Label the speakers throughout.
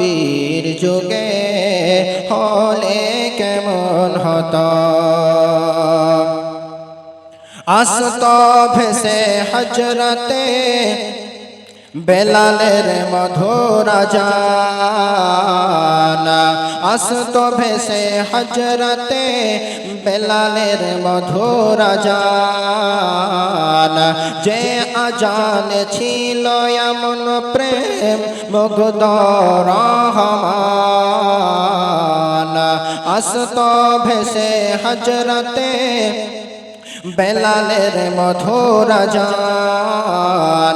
Speaker 1: নবীর যুগে হলে কেমন হতো? আসত ভেসে হজরতে বেলালের মধুরা জানা। আসত ভেসে হজরতে বেলালের মধুরা জানা। যে আজান ছিল এমন প্রেম মুগ্ধ রহমান। আসত ভেসে হজরতে বেলালের মধুরা জানা।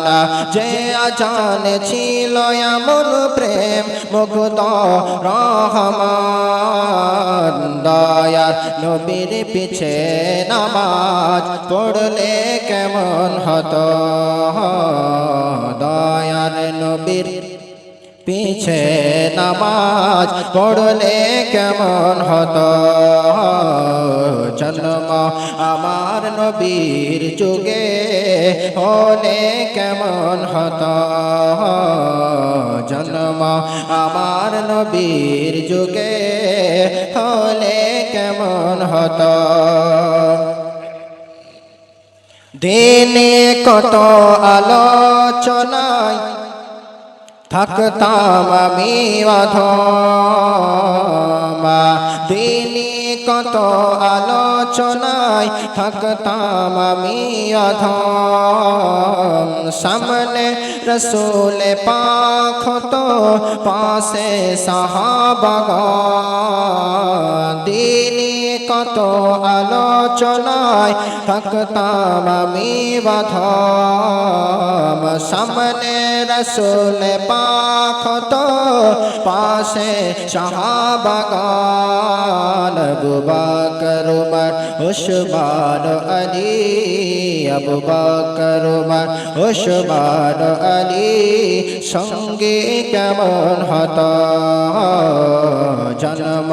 Speaker 1: যে আজান ছিল এমন প্রেম মুগ্ধ রহমান দয়ার নবীর পিছে নামাজ পড়লে কেমন হতো? পিছে নামাজ পড়লে কেমন হতো? জন্ম আমার নবীর যুগে হলে কেমন হতো? জন্ম আমার নবীর যুগে হলে কেমন হতো? দিনে কত আলোচনায় থাকতাম আমি অধমা। দিনে কত আলোচনায় থাকতাম আমি অধম। সামনে রসুল পাখ তো পাশে সাহাবাগ দিনে কত আলোচনায় থাকতাম আমি বাধম। সামনে রসুল পাখ পাশে শাহবাগান। আবু বকর উমর, উসমান আলী আবু বকর উমর, উসমান আলী, সঙ্গে কেমন হত? জন্ম